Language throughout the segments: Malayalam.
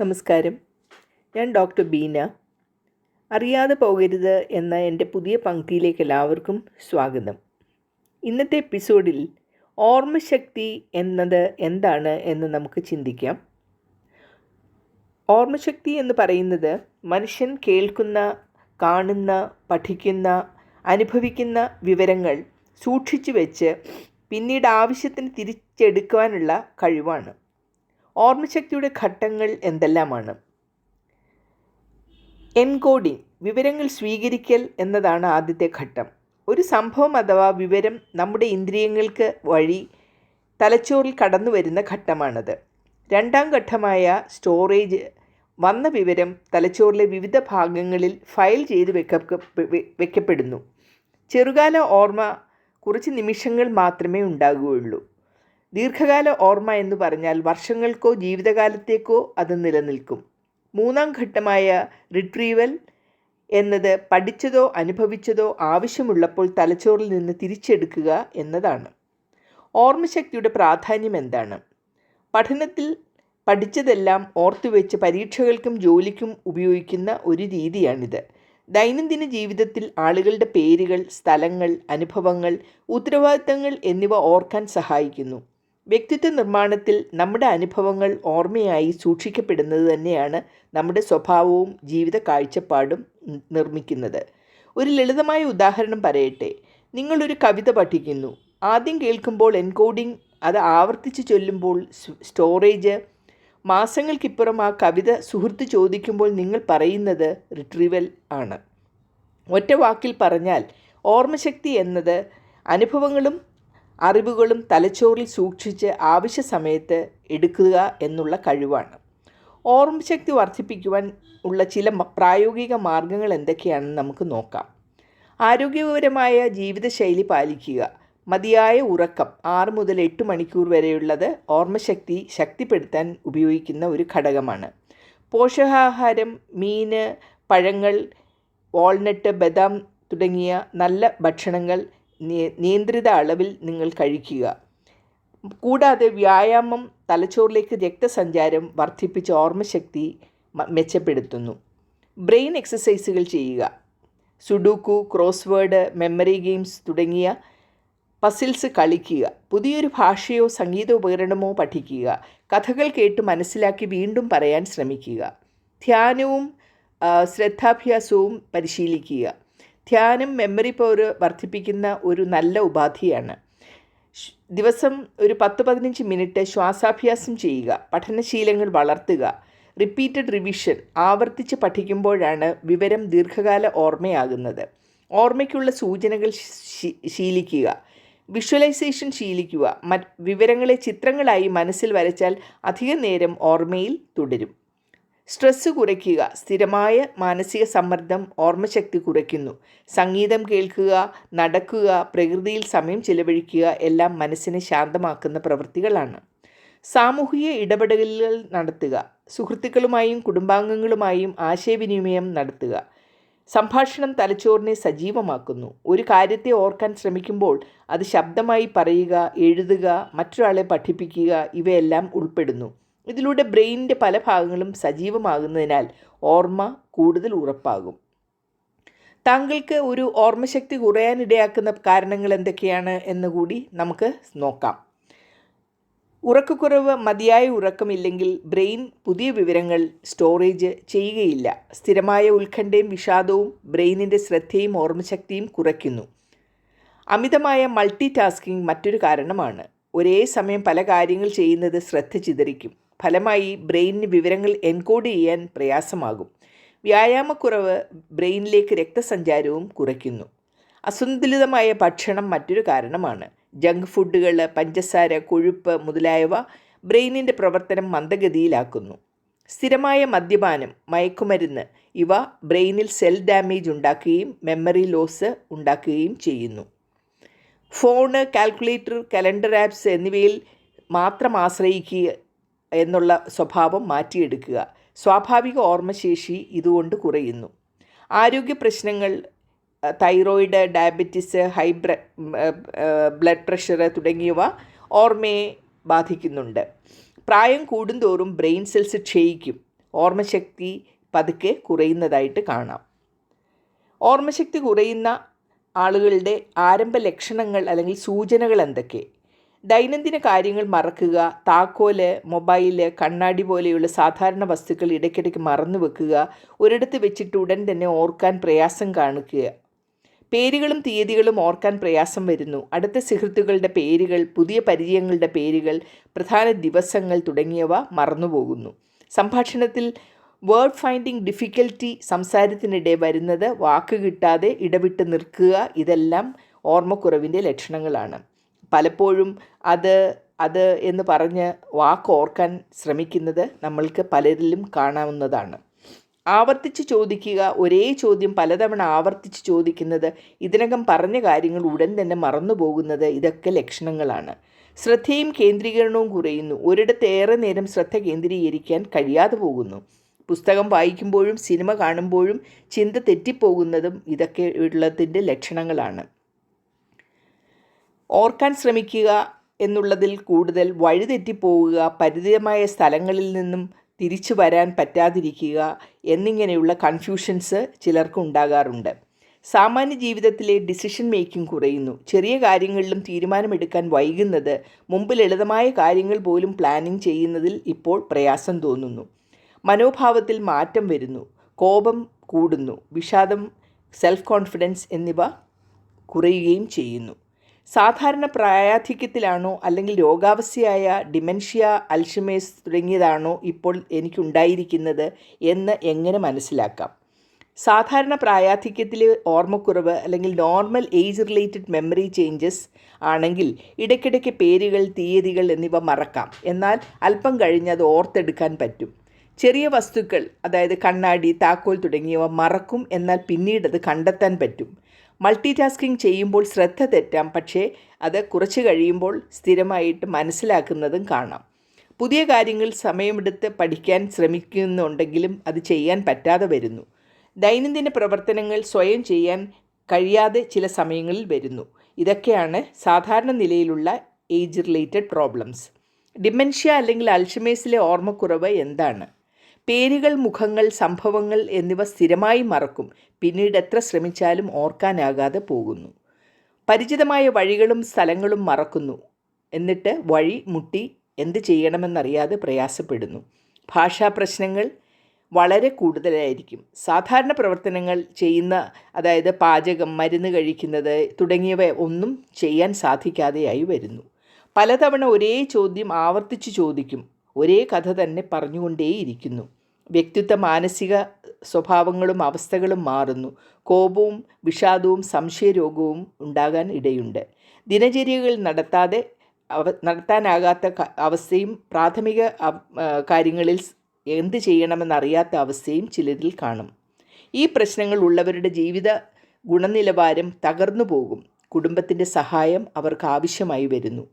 നമസ്കാരം. ഞാൻ ഡോക്ടർ ബീന. അറിയാതെ പോകരുത് എന്ന എന്റെ പുതിയ പങ്ക്തിയിലേക്ക് എല്ലാവർക്കും സ്വാഗതം. ഇന്നത്തെ എപ്പിസോഡിൽ ഓർമ്മശക്തി എന്നത് എന്താണ് എന്ന് നമുക്ക് ചിന്തിക്കാം. ഓർമ്മശക്തി എന്ന് പറയുന്നത് മനുഷ്യൻ കേൾക്കുന്ന കാണുന്ന പഠിക്കുന്ന അനുഭവിക്കുന്ന വിവരങ്ങൾ സൂക്ഷിച്ചു വെച്ച് പിന്നീട് ആവശ്യത്തിന് തിരിച്ചെടുക്കുവാനുള്ള കഴിവാണ്. ഓർമ്മശക്തിയുടെ ഘട്ടങ്ങൾ എന്തെല്ലാമാണ്? എൻകോഡിംഗ് വിവരങ്ങൾ സ്വീകരിക്കൽ എന്നതാണ് ആദ്യത്തെ ഘട്ടം. ഒരു സംഭവം അഥവാ വിവരം നമ്മുടെ ഇന്ദ്രിയങ്ങൾക്ക് വഴി തലച്ചോറിൽ കടന്നു വരുന്ന ഘട്ടമാണത്. രണ്ടാം ഘട്ടമായ സ്റ്റോറേജ് വന്ന വിവരം തലച്ചോറിലെ വിവിധ ഭാഗങ്ങളിൽ ഫയൽ ചെയ്ത് വെക്ക വെക്കപ്പെടുന്നു. ചെറുകാല ഓർമ്മ കുറച്ച് നിമിഷങ്ങൾ മാത്രമേ ഉണ്ടാകുകയുള്ളൂ. ദീർഘകാല ഓർമ്മ എന്ന് പറഞ്ഞാൽ വർഷങ്ങൾക്കോ ജീവിതകാലത്തേക്കോ അത് നിലനിൽക്കും. മൂന്നാം ഘട്ടമായ റിട്രീവൽ എന്നത് പഠിച്ചതോ അനുഭവിച്ചതോ ആവശ്യമുള്ളപ്പോൾ തലച്ചോറിൽ നിന്ന് തിരിച്ചെടുക്കുക എന്നതാണ്. ഓർമ്മശക്തിയുടെ പ്രാധാന്യം എന്താണ്? പഠനത്തിൽ പഠിച്ചതെല്ലാം ഓർത്തുവെച്ച് പരീക്ഷകൾക്കും ജോലിക്കും ഉപയോഗിക്കുന്ന ഒരു രീതിയാണിത്. ദൈനംദിന ജീവിതത്തിൽ ആളുകളുടെ പേരുകൾ സ്ഥലങ്ങൾ അനുഭവങ്ങൾ ഉത്തരവാദിത്തങ്ങൾ എന്നിവ ഓർക്കാൻ സഹായിക്കുന്നു. വ്യക്തിത്വ നിർമ്മാണത്തിൽ നമ്മുടെ അനുഭവങ്ങൾ ഓർമ്മയായി സൂക്ഷിക്കപ്പെടുന്നത് തന്നെയാണ് നമ്മുടെ സ്വഭാവവും ജീവിത കാഴ്ചപ്പാടും നിർമ്മിക്കുന്നത്. ഒരു ലളിതമായ ഉദാഹരണം പറയട്ടെ. നിങ്ങളൊരു കവിത പഠിക്കുന്നു. ആദ്യം കേൾക്കുമ്പോൾ എൻകോഡിംഗ് അത് ആവർത്തിച്ച് ചൊല്ലുമ്പോൾ സ്റ്റോറേജ്. മാസങ്ങൾക്കിപ്പുറം ആ കവിത സുഹൃത്ത് ചോദിക്കുമ്പോൾ നിങ്ങൾ പറയുന്നത് റിട്രീവൽ ആണ്. ഒറ്റ വാക്കിൽ പറഞ്ഞാൽ ഓർമ്മശക്തി എന്നത് അനുഭവങ്ങളും അറിവുകളും തലച്ചോറിൽ സൂക്ഷിച്ച് ആവശ്യ സമയത്ത് എടുക്കുക എന്നുള്ള കഴിവാണ്. ഓർമ്മശക്തി വർദ്ധിപ്പിക്കുവാൻ ഉള്ള ചില പ്രായോഗിക മാർഗങ്ങൾ എന്തൊക്കെയാണെന്ന് നമുക്ക് നോക്കാം. ആരോഗ്യപരമായ ജീവിതശൈലി പാലിക്കുക. മതിയായ ഉറക്കം ആറ് മുതൽ എട്ട് മണിക്കൂർ വരെയുള്ളത് ഓർമ്മശക്തി ശക്തിപ്പെടുത്താൻ ഉപയോഗിക്കുന്ന ഒരു ഘടകമാണ്. പോഷകാഹാരം മീന് പഴങ്ങൾ വാൾനട്ട് ബദാം തുടങ്ങിയ നല്ല ഭക്ഷണങ്ങൾ നിയന്ത്രിത അളവിൽ നിങ്ങൾ കഴിക്കുക. കൂടാതെ വ്യായാമം തലച്ചോറിലേക്ക് രക്തസഞ്ചാരം വർദ്ധിപ്പിച്ച് ഓർമ്മശക്തി മെച്ചപ്പെടുത്തുന്നു. ബ്രെയിൻ എക്സസൈസുകൾ ചെയ്യുക. സുഡുക്കു ക്രോസ്വേഡ് മെമ്മറി ഗെയിംസ് തുടങ്ങിയ പസിൽസ് കളിക്കുക. പുതിയൊരു ഭാഷയോ സംഗീത ഉപകരണമോ പഠിക്കുക. കഥകൾ കേട്ട് മനസ്സിലാക്കി വീണ്ടും പറയാൻ ശ്രമിക്കുക. ധ്യാനവും ശ്രദ്ധാഭ്യാസവും പരിശീലിക്കുക. ധ്യാനം മെമ്മറി പവർ വർദ്ധിപ്പിക്കുന്ന ഒരു നല്ല ഉപാധിയാണ്. ദിവസം ഒരു പത്ത് പതിനഞ്ച് മിനിറ്റ് ശ്വാസാഭ്യാസം ചെയ്യുക പഠനശീലങ്ങൾ വളർത്തുക റിപ്പീറ്റഡ് റിവിഷൻ ആവർത്തിച്ച് പഠിക്കുമ്പോഴാണ് വിവരം ദീർഘകാല ഓർമ്മയാകുന്നത്. ഓർമ്മയ്ക്കുള്ള സൂചനകൾ ശീലിക്കുക വിഷ്വലൈസേഷൻ ശീലിക്കുക വിവരങ്ങളെ ചിത്രങ്ങളായി മനസ്സിൽ വരച്ചാൽ അധിക നേരം ഓർമ്മയിൽ തുടരും. സ്ട്രെസ്സ് കുറയ്ക്കുക സ്ഥിരമായ മാനസിക സമ്മർദ്ദം ഓർമ്മശക്തി കുറയ്ക്കുന്നു. സംഗീതം കേൾക്കുക നടക്കുക പ്രകൃതിയിൽ സമയം ചിലവഴിക്കുക എല്ലാം മനസ്സിനെ ശാന്തമാക്കുന്ന പ്രവൃത്തികളാണ്. സാമൂഹിക ഇടപെടലുകൾ നടത്തുക സുഹൃത്തുക്കളുമായും കുടുംബാംഗങ്ങളുമായും ആശയവിനിമയം നടത്തുക. സംഭാഷണം തലച്ചോറിനെ സജീവമാക്കുന്നു. ഒരു കാര്യത്തെ ഓർക്കാൻ ശ്രമിക്കുമ്പോൾ അത് ശബ്ദമായി പറയുക എഴുതുക മറ്റൊരാളെ പഠിപ്പിക്കുക ഇവയെല്ലാം ഉൾപ്പെടുന്നു. ഇതിലൂടെ ബ്രെയിനിന്റെ പല ഭാഗങ്ങളും സജീവമാകുന്നതിനാൽ ഓർമ്മ കൂടുതൽ ഉറപ്പാകും. താങ്കൾക്ക് ഒരു ഓർമ്മശക്തി കുറയാനിടയാക്കുന്ന കാരണങ്ങൾ എന്തൊക്കെയാണ് എന്ന് കൂടി നമുക്ക് നോക്കാം. ഉറക്കക്കുറവ് മതിയായ ഉറക്കമില്ലെങ്കിൽ ബ്രെയിൻ പുതിയ വിവരങ്ങൾ സ്റ്റോറേജ് ചെയ്യുകയില്ല. സ്ഥിരമായ ഉത്കണ്ഠയും വിഷാദവും ബ്രെയിനിന്റെ ശ്രദ്ധയും ഓർമ്മശക്തിയും കുറയ്ക്കുന്നു. അമിതമായ മൾട്ടി ടാസ്കിംഗ് മറ്റൊരു കാരണമാണ്. ഒരേ സമയം പല കാര്യങ്ങൾ ചെയ്യുന്നത് ശ്രദ്ധ ചിതറിക്കും. ഫലമായി ബ്രെയിനിന് വിവരങ്ങൾ എൻകോഡ് ചെയ്യാൻ പ്രയാസമാകും. വ്യായാമക്കുറവ് ബ്രെയിനിലേക്ക് രക്തസഞ്ചാരവും കുറയ്ക്കുന്നു. അസന്തുലിതമായ ഭക്ഷണം മറ്റൊരു കാരണമാണ്. ജങ്ക് ഫുഡുകൾ പഞ്ചസാര കൊഴുപ്പ് മുതലായവ ബ്രെയിനിന്റെ പ്രവർത്തനം മന്ദഗതിയിലാക്കുന്നു. സ്ഥിരമായ മദ്യപാനം മയക്കുമരുന്ന് ഇവ ബ്രെയിനിൽ സെൽ ഡാമേജ് ഉണ്ടാക്കുകയും മെമ്മറി ലോസ് ഉണ്ടാക്കുകയും ചെയ്യുന്നു. ഫോണ് കാൽക്കുലേറ്റർ കലണ്ടർ ആപ്സ് എന്നിവയിൽ മാത്രം ആശ്രയിക്കുക എന്നുള്ള സ്വഭാവം മാറ്റിയെടുക്കുക. സ്വാഭാവിക ഓർമ്മശേഷി ഇതുകൊണ്ട് കുറയുന്നു. ആരോഗ്യ പ്രശ്നങ്ങൾ thyroid diabetes high blood pressure തുടങ്ങിയവ ഓർമ്മയെ ബാധിക്കുന്നുണ്ട്. പ്രായം കൂടുന്തോറും ബ്രെയിൻ സെൽസ് ക്ഷയിക്കും. ഓർമ്മശക്തി പതുക്കെ കുറയുന്നതായിട്ട് കാണാം. ഓർമ്മശക്തി കുറയുന്ന ആളുകളുടെ ആരംഭ ലക്ഷണങ്ങൾ അല്ലെങ്കിൽ സൂചനകൾ എന്തൊക്കെ? ദൈനംദിന കാര്യങ്ങൾ മറക്കുക താക്കോൽ മൊബൈൽ കണ്ണാടി പോലെയുള്ള സാധാരണ വസ്തുക്കൾ ഇടയ്ക്കിടയ്ക്ക് മറന്നു വെക്കുക ഒരിടത്ത് വെച്ചിട്ട് ഉടൻ തന്നെ ഓർക്കാൻ പ്രയാസം കാണിക്കുക പേരുകളും തീയതികളും ഓർക്കാൻ പ്രയാസം വരുന്നു. അടുത്ത സുഹൃത്തുക്കളുടെ പേരുകൾ പുതിയ പരിചയങ്ങളുടെ പേരുകൾ പ്രധാന ദിവസങ്ങൾ തുടങ്ങിയവ മറന്നുപോകുന്നു സംഭാഷണത്തിൽ വേർഡ് ഫൈൻഡിങ് ഡിഫിക്കൽറ്റി സംസാരത്തിനിടെ വരുന്നത് വാക്ക് കിട്ടാതെ ഇടവിട്ട് നിൽക്കുക ഇതെല്ലാം ഓർമ്മക്കുറവിന്റെ ലക്ഷണങ്ങളാണ്. പലപ്പോഴും അത് അത് എന്ന് പറഞ്ഞ് വാക്കോർക്കാൻ ശ്രമിക്കുന്നത് നമ്മൾക്ക് പലരിലും കാണാവുന്നതാണ്. ആവർത്തിച്ച് ചോദിക്കുക ഒരേ ചോദ്യം പലതവണ ആവർത്തിച്ച് ചോദിക്കുന്നത് ഇതിനകം പറഞ്ഞ കാര്യങ്ങൾ ഉടൻ തന്നെ മറന്നു പോകുന്നത് ഇതൊക്കെ ലക്ഷണങ്ങളാണ്. ശ്രദ്ധയും കേന്ദ്രീകരണവും കുറയുന്നു. ഒരിടത്ത് ഏറെ നേരം ശ്രദ്ധ കേന്ദ്രീകരിക്കാൻ കഴിയാതെ പോകുന്നു. പുസ്തകം വായിക്കുമ്പോഴും സിനിമ കാണുമ്പോഴും ചിന്ത തെറ്റിപ്പോകുന്നതും ഇതൊക്കെ ഉള്ളതിന്റെ ലക്ഷണങ്ങളാണ്. ഓർക്കാൻ ശ്രമിക്കുക എന്നുള്ളതിൽ കൂടുതൽ വഴിതെറ്റിപ്പോവുക പരിചിതമായ സ്ഥലങ്ങളിൽ നിന്നും തിരിച്ചു വരാൻ പറ്റാതിരിക്കുക എന്നിങ്ങനെയുള്ള കൺഫ്യൂഷൻസ് ചിലർക്ക് ഉണ്ടാകാറുണ്ട് സാമാന്യ ജീവിതത്തിലെ ഡിസിഷൻ മേക്കിംഗ് കുറയുന്നു. ചെറിയ കാര്യങ്ങളിലും തീരുമാനമെടുക്കാൻ വൈകുന്നത് മുമ്പ് ലളിതമായ കാര്യങ്ങൾ പോലും പ്ലാനിംഗ് ചെയ്യുന്നതിൽ ഇപ്പോൾ പ്രയാസം തോന്നുന്നു. മനോഭാവത്തിൽ മാറ്റം വരുന്നു. കോപം കൂടുന്നു. വിഷാദം സെൽഫ് കോൺഫിഡൻസ് എന്നിവ കുറയുകയും ചെയ്യുന്നു. സാധാരണ പ്രായാധിക്യത്തിലാണോ അല്ലെങ്കിൽ രോഗാവസ്ഥയായ ഡിമെൻഷ്യ അൽഷമേഴ്സ് തുടങ്ങിയതാണോ ഇപ്പോൾ എനിക്കുണ്ടായിരിക്കുന്നത് എന്ന് എങ്ങനെ മനസ്സിലാക്കാം? സാധാരണ പ്രായാധിക്യത്തിലെ ഓർമ്മക്കുറവ് അല്ലെങ്കിൽ normal age related memory changes ആണെങ്കിൽ ഇടയ്ക്കിടയ്ക്ക് പേരുകൾ തീയതികൾ എന്നിവ മറക്കാം. എന്നാൽ അല്പം കഴിഞ്ഞ് അത് ഓർത്തെടുക്കാൻ പറ്റും. ചെറിയ വസ്തുക്കൾ അതായത് കണ്ണാടി താക്കോൽ തുടങ്ങിയവ മറക്കും എന്നാൽ പിന്നീട് അത് കണ്ടെത്താൻ പറ്റും. മൾട്ടി ടാസ്കിങ് ചെയ്യുമ്പോൾ ശ്രദ്ധ തെറ്റാം പക്ഷേ അത് കുറച്ച് കഴിയുമ്പോൾ സ്ഥിരമായിട്ട് മനസ്സിലാക്കുന്നതും കാണാം. പുതിയ കാര്യങ്ങൾ സമയമെടുത്ത് പഠിക്കാൻ ശ്രമിക്കുന്നുണ്ടെങ്കിലും അത് ചെയ്യാൻ പറ്റാതെ വരുന്നു. ദൈനംദിന പ്രവർത്തനങ്ങൾ സ്വയം ചെയ്യാൻ കഴിയാതെ ചില സമയങ്ങളിൽ വരുന്നു. ഇതൊക്കെയാണ് സാധാരണ നിലയിലുള്ള ഏജ് റിലേറ്റഡ് പ്രോബ്ലംസ്. ഡിമെൻഷ്യ അല്ലെങ്കിൽ അൽഷമേസിലെ ഓർമ്മക്കുറവ് എന്താണ്? പേരുകൾ മുഖങ്ങൾ സംഭവങ്ങൾ എന്നിവ സ്ഥിരമായി മറക്കും. പിന്നീട് എത്ര ശ്രമിച്ചാലും ഓർക്കാനാകാതെ പോകുന്നു. പരിചിതമായ വഴികളും സ്ഥലങ്ങളും മറക്കുന്നു. എന്നിട്ട് വഴി മുട്ടി എന്ത് ചെയ്യണമെന്നറിയാതെ പ്രയാസപ്പെടുന്നു. ഭാഷാ പ്രശ്നങ്ങൾ വളരെ കൂടുതലായിരിക്കും. സാധാരണ പ്രവർത്തനങ്ങൾ ചെയ്യുന്ന അതായത് പാചകം മരുന്ന് കഴിക്കുന്നത് തുടങ്ങിയവ ഒന്നും ചെയ്യാൻ സാധിക്കാതെയായി വരുന്നു. പലതവണ ഒരേ ചോദ്യം ആവർത്തിച്ച് ചോദിക്കും. ഒരേ കഥ തന്നെ പറഞ്ഞുകൊണ്ടേയിരിക്കുന്നു. വ്യക്തിത്വ മാനസിക സ്വഭാവങ്ങളും അവസ്ഥകളും മാറുന്നു. കോപവും വിഷാദവും സംശയരോഗവും ഉണ്ടാകാൻ ഇടയുണ്ട്. ദിനചര്യകൾ നടത്താതെ അവ നടത്താനാകാത്ത അവസ്ഥയും പ്രാഥമിക കാര്യങ്ങളിൽ എന്ത് ചെയ്യണമെന്നറിയാത്ത അവസ്ഥയും ചിലരിൽ കാണും. ഈ പ്രശ്നങ്ങൾ ഉള്ളവരുടെ ജീവിത ഗുണനിലവാരം തകർന്നു പോകും. കുടുംബത്തിന്റെ സഹായം അവർക്ക് ആവശ്യമായി വരുന്നു.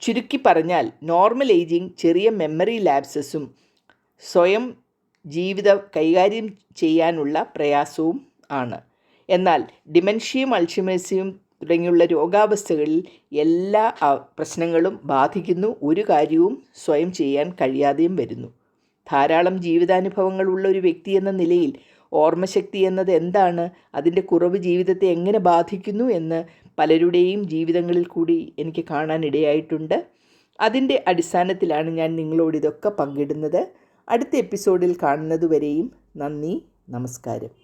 ചുരുക്കി പറഞ്ഞാൽ നോർമൽ ഏജിങ് ചെറിയ മെമ്മറി ലാപ്സസും സ്വയം ജീവിതം കൈകാര്യം ചെയ്യാനുള്ള പ്രയാസവും ആണ്. എന്നാൽ ഡിമെൻഷ്യയും അൾഷിമേഴ്സിയും തുടങ്ങിയുള്ള രോഗാവസ്ഥകളിൽ എല്ലാ പ്രശ്നങ്ങളും ബാധിക്കുന്നു ഒരു കാര്യവും സ്വയം ചെയ്യാൻ കഴിയാതെയും വരുന്നു. ധാരാളം ജീവിതാനുഭവങ്ങളുള്ള ഒരു വ്യക്തി എന്ന നിലയിൽ ഓർമ്മശക്തി എന്നത് എന്താണ്? അതിന്റെ കുറവ് ജീവിതത്തെ എങ്ങനെ ബാധിക്കുന്നു എന്ന് പലരുടെയും ജീവിതങ്ങളിൽ കൂടി എനിക്ക് കാണാനിടയായിട്ടുണ്ട്. അതിന്റെ അടിസ്ഥാനത്തിലാണ് ഞാൻ നിങ്ങളോട് ഇതൊക്കെ പങ്കിടുന്നത്. അടുത്ത എപ്പിസോഡിൽ കാണുന്നതുവരെയും നന്ദി നമസ്കാരം.